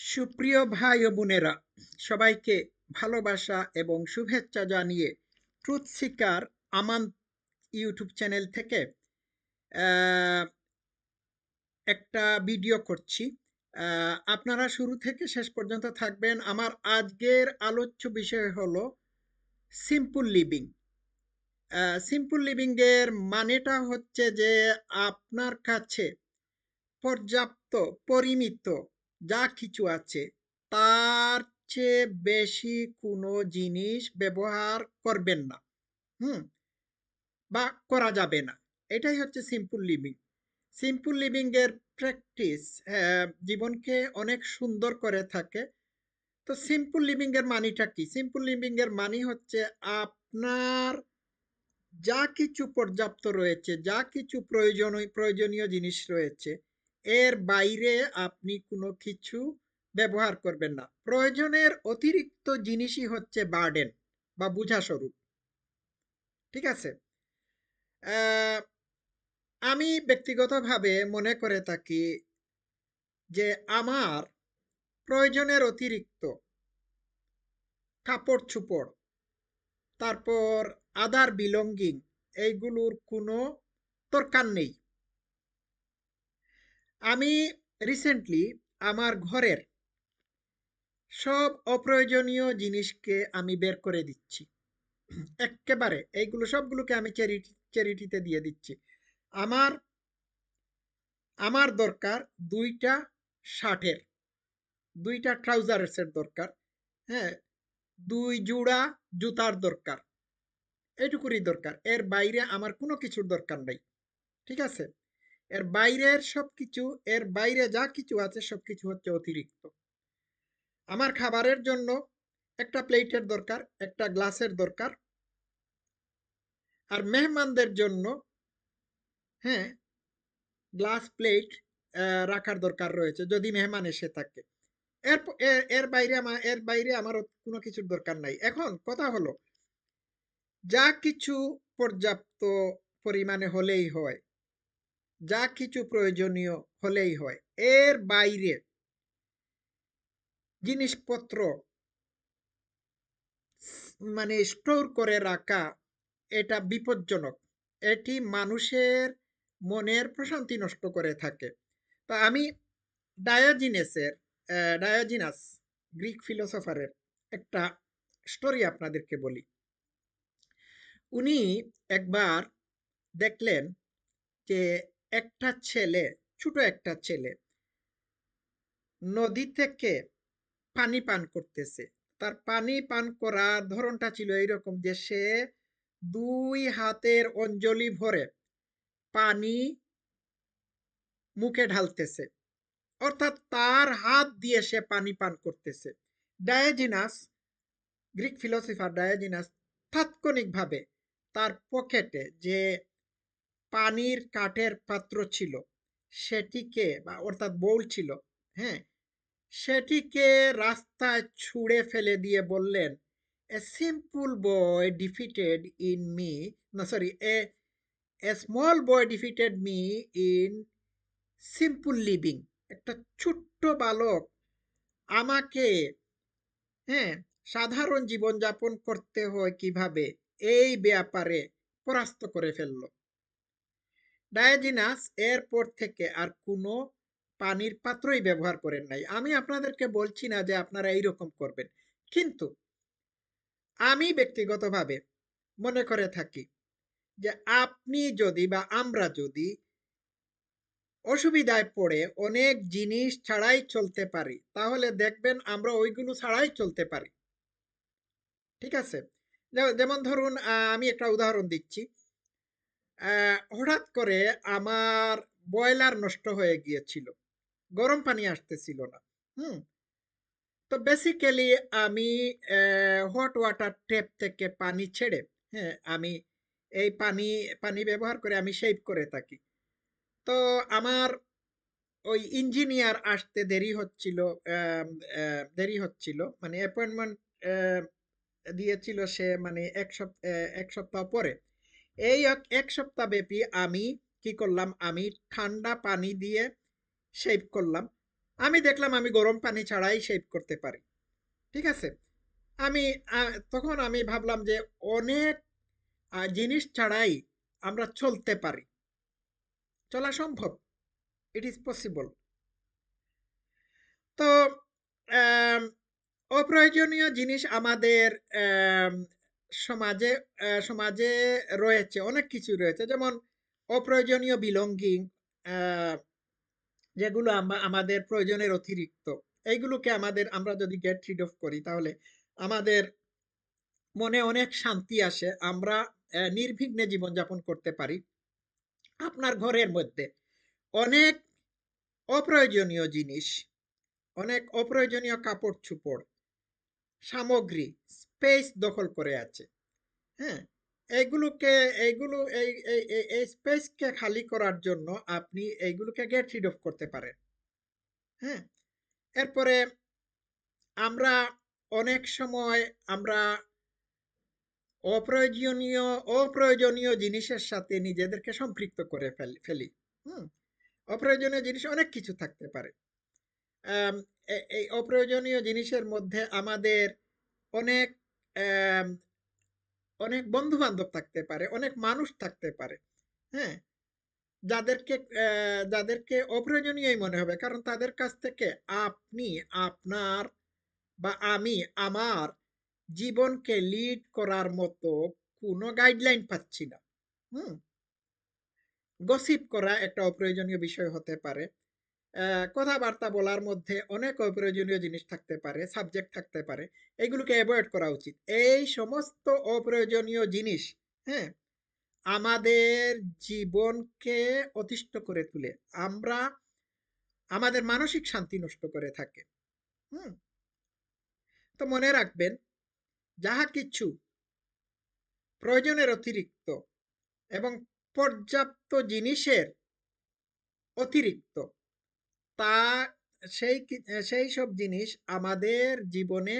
সুপ্রিয় ভাই ও বোনেরা, সবাইকে ভালোবাসা এবং শুভেচ্ছা জানিয়ে truth seeker Aman YouTube channel থেকে একটা ভিডিও করছি। আপনারা শুরু থেকে শেষ পর্যন্ত থাকবেন। আমার আজকের আলোচ্য বিষয় হলো সিম্পল লিভিং সিম্পল লিভিং এর মানেটা হচ্ছে যে আপনার কাছে পর্যাপ্ত, পরিমিত যা কিছু আছে, তার চেয়ে বেশি কোনো জিনিস ব্যবহার করবেন না। হুম? বা করা যাবে না। এটাই হচ্ছে সিম্পল লিভিং সিম্পল লিভিং এর প্র্যাকটিস জীবনকে অনেক সুন্দর করে থাকে। তো সিম্পল লিভিং এর মানিটা কি? সিম্পল লিভিং এর মানি হচ্ছে আপনার যা কিছু পর্যাপ্ত রয়েছে, যা কিছু প্রয়োজনীয় প্রয়োজনীয় জিনিস রয়েছে এর বাইরে আপনি কোনো কিছু ব্যবহার করবেন না। প্রয়োজনের অতিরিক্ত জিনিসই হচ্ছে বার্ডেন বা বোঝা স্বরূপ। ঠিক আছে? আমি ব্যক্তিগতভাবে মনে করে থাকি যে আমার প্রয়োজনের অতিরিক্ত কাপড় চুপড় তারপর আদার, বিলঙ্গিং, এইগুলোর কোনো দরকার নেই। আমি রিসেন্টলি আমার ঘরের সব অপ্রয়োজনীয় জিনিসকে আমি বের করে দিচ্ছি। একেবারে এইগুলো সবগুলোকে আমি চ্যারিটি চ্যারিটিতে দিয়ে দিচ্ছি। আমার আমার দরকার দুইটা শার্টের, দুইটা ট্রাউজার্সের দরকার হ্যাঁ দুই জোড়া জুতার দরকার, এইটুকুরই দরকার। এর বাইরে আমার কোনো কিছুর দরকার নাই, ঠিক আছে? এর বাইরের সব কিছু এর বাইরে যা কিছু আছে সব কিছু হচ্ছে অতিরিক্ত। আমার খাবারের জন্য একটা প্লেটের দরকার, একটা গ্লাসের দরকার। আর মেহমানদের জন্য হ্যাঁ গ্লাস প্লেট রাখার দরকার রয়েছে যদি মেহমান এসে থাকে। এর এর- বাইরে আমার এর বাইরে আমার কোনো কিছুর দরকার নাই। এখন কথা হলো, যা কিছু পর্যাপ্ত পরিমাণে হলেই হয় যা কিছু প্রয়োজনীয় হলেই হয়। এর বাইরে জিনিসপত্র মানে স্টোর করে রাখা, এটা বিপজ্জনক। এটি মানুষের মনের প্রশান্তি নষ্ট করে থাকে। তো আমি ডায়োজিনেসের ডায়োজিনাস, গ্রিক ফিলোসফারের একটা স্টোরি আপনাদেরকে বলি। উনি একবার দেখলেন যে একটা ছেলে, ছোট একটা ছেলে, নদী থেকে পানি পান করতেছে। তার পানি পান করার ধরনটা ছিল এইরকম যে, সে দুই হাতের অঞ্জলি ভরে পানি মুখে ঢালতেছে। অর্থাৎ তার হাত দিয়ে সে পানি পান করতেছে। ডায়োজিনাস, গ্রিক ফিলোসফার ডায়োজিনাস তাৎক্ষণিকভাবে তার পকেটে যে পানির কাঠের পাত্র ছিল। সেটিকে বা অর্থাৎ বোল ছিল হ্যাঁ? সেটিকে রাস্তায় ছুঁড়ে ফেলে দিয়ে বললেন a simple boy defeated in me না sorry a a small boy defeated me in simple living একটা ছোট্ট বালক আমাকে হ্যাঁ সাধারণ জীবনযাপন করতে হয় কীভাবে? এই ব্যাপারে পরাস্ত করে ফেলল। ডায়োজিনাস এরপর থেকে আর কোনো পানির পাত্রই ব্যবহার করেন নাই। আমি আপনাদেরকে বলছি না যে আপনারা এইরকম করবেন। কিন্তু আমি ব্যক্তিগতভাবে মনে করে থাকি যে আপনি যদি বা আমরা যদি অসুবিধায় পড়ে অনেক জিনিস ছাড়াই চলতে পারি, তাহলে দেখবেন আমরা ওইগুলো ছাড়াই চলতে পারি। ঠিক আছে? যেমন ধরুন আমি একটা উদাহরণ দিচ্ছি। হঠাৎ করে আমার বয়লার নষ্ট হয়ে গিয়েছিল। গরম পানি আসতেছিল না, হুম? তো বেসিক্যালি আমি হট ওয়াটার ট্যাপ থেকে পানি ছেড়ে হ্যাঁ আমি এই পানি পানি ব্যবহার করে আমি শেভ করে থাকি। তো আমার ওই ইঞ্জিনিয়ার আসতে দেরি হচ্ছিল দেরি হচ্ছিল মানে অ্যাপয়েন্টমেন্ট দিয়েছিল সে মানে এক সপ্তাহ এক সপ্তাহ পরে। এই এক সপ্তাহ ব্যাপী আমি কি করলাম? আমি ঠান্ডা পানি দিয়ে শেভ করলাম। আমি দেখলাম আমি গরম পানি ছাড়াই শেভ করতে পারি। ঠিক আছে? আমি তখন আমি ভাবলাম যে অনেক জিনিস ছাড়াই আমরা চলতে পারি। চলা সম্ভব? ইট ইজ পসিবল তো অপ্রয়োজনীয় জিনিস আমাদের আম, সমাজে সমাজে রয়েছে, অনেক কিছু রয়েছে। যেমন অপ্রয়োজনীয় বিলঙ্গিং যেগুলো আমা- আমাদের প্রয়োজনের অতিরিক্ত। এইগুলোকে আমাদের, আমরা যদি গেট রিড অফ করি, তাহলে আমাদের মনে অনেক শান্তি আসে। আমরা নির্বিঘ্নে জীবনযাপন করতে পারি। আপনার ঘরের মধ্যে অনেক অপ্রয়োজনীয় জিনিস, অনেক অপ্রয়োজনীয় কাপড় চোপড় সামগ্রী স্পেস দখল করে আছে। হ্যাঁ এইগুলোকে এইগুলো এই এই স্পেসকে খালি করার জন্য আপনি এইগুলোকে গেট রিড অফ করতে পারেন। হ্যাঁ এরপরে আমরা অনেক সময় আমরা অপ্রয়োজনীয় অপ্রয়োজনীয় জিনিসের সাথে নিজেদেরকে সম্পৃক্ত করে ফেলি ফেলি। হুম, অপ্রয়োজনীয় জিনিস অনেক কিছু থাকতে পারে। এই অপ্রয়োজনীয় জিনিসের মধ্যে আমাদের অনেক অনেক বন্ধু বান্ধব থাকতে পারে, অনেক মানুষ থাকতে পারে হ্যাঁ? যাদেরকে যাদেরকে অপ্রয়োজনীয়ই মনে হবে, কারণ তাদের কাছ থেকে আপনি, আপনার বা আমি, আমার জীবনকে লিড করার মতো কোনো গাইডলাইন পাচ্ছি না, হুম? গসিপ করা একটা অপ্রয়োজনীয় বিষয় হতে পারে। কথাবার্তা বলার মধ্যে অনেক অপ্রয়োজনীয় জিনিস থাকতে পারে সাবজেক্ট থাকতে পারে, এগুলোকে অ্যাভয়েড করা উচিত। এই সমস্ত অপ্রয়োজনীয় জিনিস হ্যাঁ আমাদের জীবনকে অতিষ্ঠ করে তুলে, আমরা আমাদের মানসিক শান্তি নষ্ট করে থাকে, হুম? তো মনে রাখবেন, যাহা কিছু প্রয়োজনের অতিরিক্ত এবং পর্যাপ্ত জিনিসের অতিরিক্ত তা সেই সেই সব জিনিস আমাদের জীবনে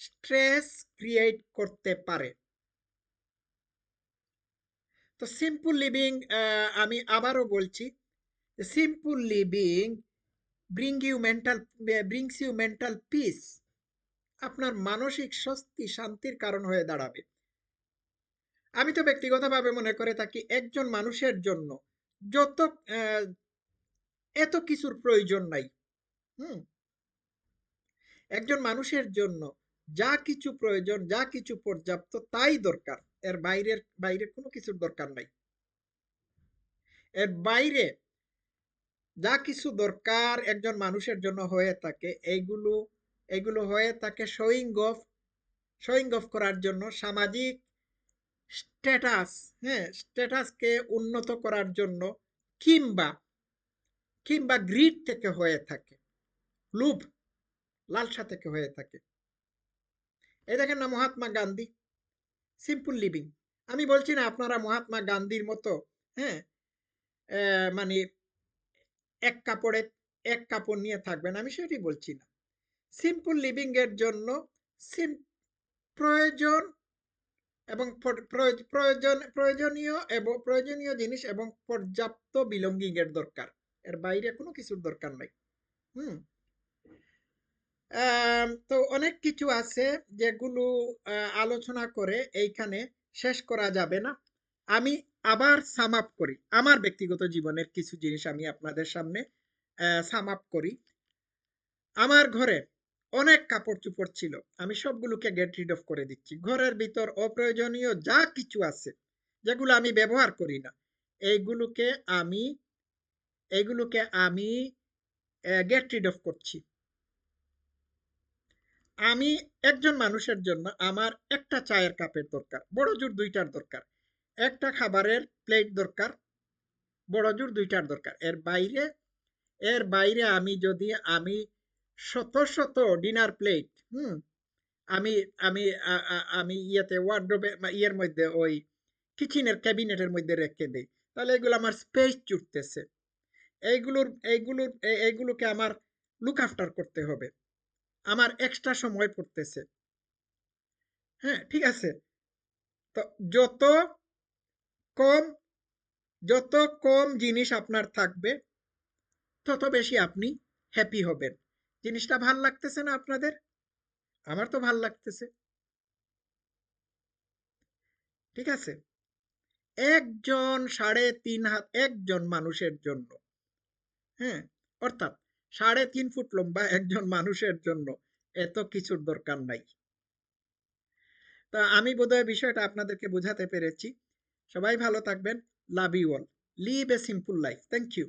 স্ট্রেস ক্রিয়েট করতে পারে। তো সিম্পল লিভিং আমি আবারও বলছি simple living bring you mental brings you mental peace আপনার মানসিক স্বস্তি, শান্তির কারণ হয়ে দাঁড়াবে। আমি তো ব্যক্তিগতভাবে মনে করে থাকি, একজন মানুষের জন্য যত এত কিছুর প্রয়োজন নাই। হুম? একজন মানুষের জন্য যা কিছু প্রয়োজন, যা কিছু পর্যাপ্ত তাই দরকার। এর বাইরের, বাইরে কোনো কিছুর দরকার নাই। এর বাইরে যা কিছু দরকার একজন মানুষের জন্য হয়ে থাকে এইগুলো এগুলো হয়ে থাকে শোয়িং অফ করার জন্য সামাজিক স্ট্যাটাস হ্যাঁ স্ট্যাটাসকে উন্নত করার জন্য কিংবা কিংবা গ্রিড থেকে হয়ে থাকে, লোভ, লালসা থেকে হয়ে থাকে। এই দেখেন না মহাত্মা গান্ধী সিম্পল লিভিং আমি বলছি না আপনারা মহাত্মা গান্ধীর মতো হ্যাঁ মানে এক কাপড়ে, এক কাপড় নিয়ে থাকবেন, আমি সেটি বলছি না। সিম্পল লিভিং এর জন্য সিম প্রয়োজন এবং প্র- প্রয়োজন, প্রয়োজনীয় এবং প্রয়োজনীয় জিনিস এবং পর্যাপ্ত বিলঙ্গিং এর দরকার। এর বাইরে কোনো কিছুর দরকার নাই। হুম। তো অনেক কিছু আছে যেগুলো আলোচনা করে এইখানে শেষ করা যাবে না। আমি আবার সাম আপ করি। আমার ব্যক্তিগত জীবনের কিছু জিনিস আমি আপনাদের সামনে সাম আপ করি। আমার ঘরে অনেক কাপড় চোপড় ছিল। আমি সবগুলোকে গেট রিড অফ করে দিচ্ছি। ঘরের ভিতর অপ্রয়োজনীয় যা কিছু আছে, যেগুলো আমি ব্যবহার করি না, এইগুলোকে আমি এইগুলোকে আমি গেট রিড অফ করছি। আমি একজন মানুষের জন্য আমার একটা চায়ের কাপের দরকার, বড় জোর দুইটার দরকার। একটা খাবারের প্লেট দরকার, বড় জোর দুইটার দরকার। এর বাইরে এর বাইরে আমি যদি আমি শত শত ডিনার প্লেট হুম, আমি আমি আমি ইয়েতে ওয়ার্ড্রোবে ইয়ের মধ্যে ওই কিচেনের ক্যাবিনেটের মধ্যে রেখে দেই, তাহলে এগুলো আমার স্পেস জুটতেছে এইগুলোর এইগুলোর এইগুলোকে আমার লুক আফটার করতে হবে। আমার এক্সট্রা সময় পড়তেছে। হ্যাঁ ঠিক আছে। তো যত কম যত কম জিনিস আপনার থাকবে, তত বেশি আপনি হ্যাপি হবেন। জিনিসটা ভালো লাগতেছে না আপনাদের? আমার তো ভালো লাগতেছে। ঠিক আছে? একজন সাড়ে তিন হাত, একজন মানুষের জন্য। হ্যাঁ অর্থাৎ সাড়ে তিন ফুট লম্বা একজন মানুষের জন্য এত কিছুর দরকার নাই। তা আমি বোধহয় বিষয়টা আপনাদেরকে বোঝাতে পেরেছি। সবাই ভালো থাকবেন। Love you all live a simple life thank you